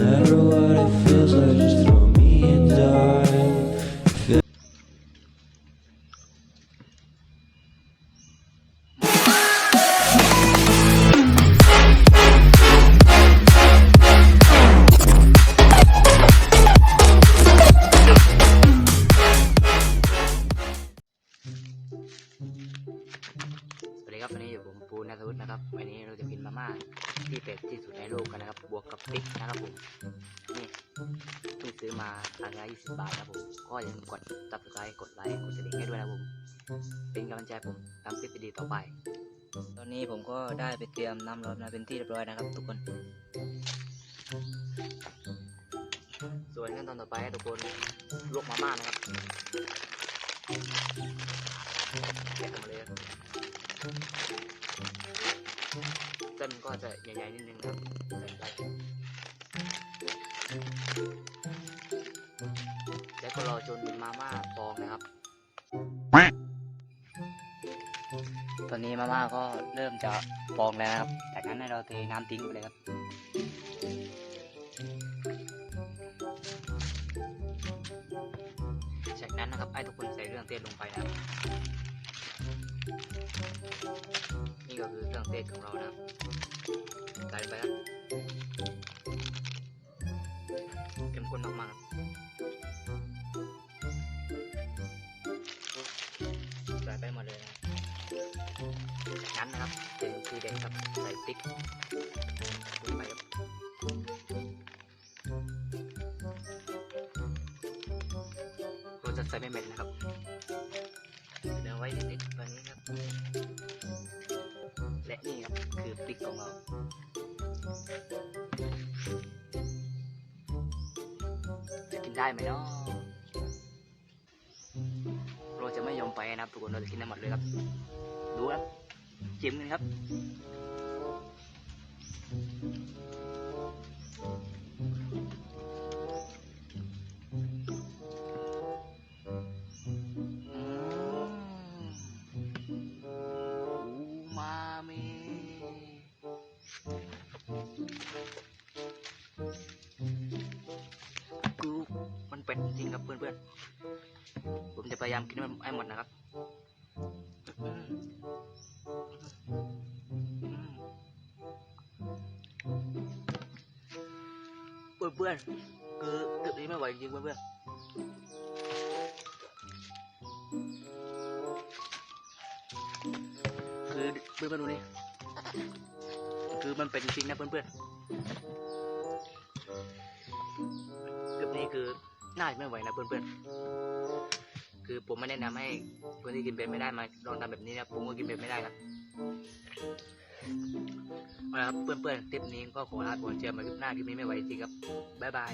สวัสดีครับวันนี้อยู่ผมปูนัทวุฒินะครับ วันนี้เราจะกินมาม่า ที่เป็ดที่สุดในโลกกันนะครับ บวกกับพริกนะครับผม นี่เพิ่งซื้อมาราคา20 บาทนะครับผม ก็อย่าลืมกด subscribe กดไลค์ กดกระดิ่งให้ด้วยนะครับผม เป็นกำลังใจให้ผมทำคลิปดีๆต่อไป ตอนนี้ผมก็ได้ไปเตรียมน้ำร้อนมาเป็นที่เรียบร้อยนะครับ ทุกคน ส่วนขั้นตอนต่อไปให้ทุกคนลวกมาม่านะครับ ก็จะใหญ่ๆนิดนึงครับแล้วก็รอจนมาม่าฟองนะครับ ตอนนี้มาม่าก็เริ่มจะฟองแล้วนะครับ จากนั้นให้เราเทน้ำทิ้งไปเลยครับจากนั้นนะครับให้ทุกคนใส่เครื่องเทศลงไปนะครับ ก็คือเครื่องเทศของเรานะครับใส่ไปครับเข้มข้นมากๆใส่ไปหมดเลยนะจากนั้นนะครับเป็นทีเด็ดครับใส่พริกลงไปครับเราจะใส่ไม่เม็ดนะครับเดี๋ยวไว้นิดๆตัวนี้ครับ และนี่ครับคือพริกของเราจะกินได้ไหมเนาะเราจะไม่ยอมไปนะครับทุกคนเราจะกินได้หมดเลยครับ ดูครับจิ้มกันครับ จริงครับเพื่อนๆ ผมจะพยายามกินมันให้หมดนะครับอืมอืมเพื่อนๆคือตึกนี้ไม่ไหวจริงๆเพื่อนๆคือเพื่อนๆดูนี่คือมันเป็นจริงนะเพื่อนๆคลิปนี้คือ น่าจะไม่ไหวนะเพื่อนๆ คือผมไม่แนะนำให้คนที่กินเป็นไม่ได้มาลองทำแบบนี้นะผมก็กินเป็นไม่ได้ครับเอาละครับเพื่อนๆคลิปนี้ก็ขอลาก่อนเจอกันใหม่คลิปหน้าคลิปนี้ไม่ไหวจริงครับบ๊ายบาย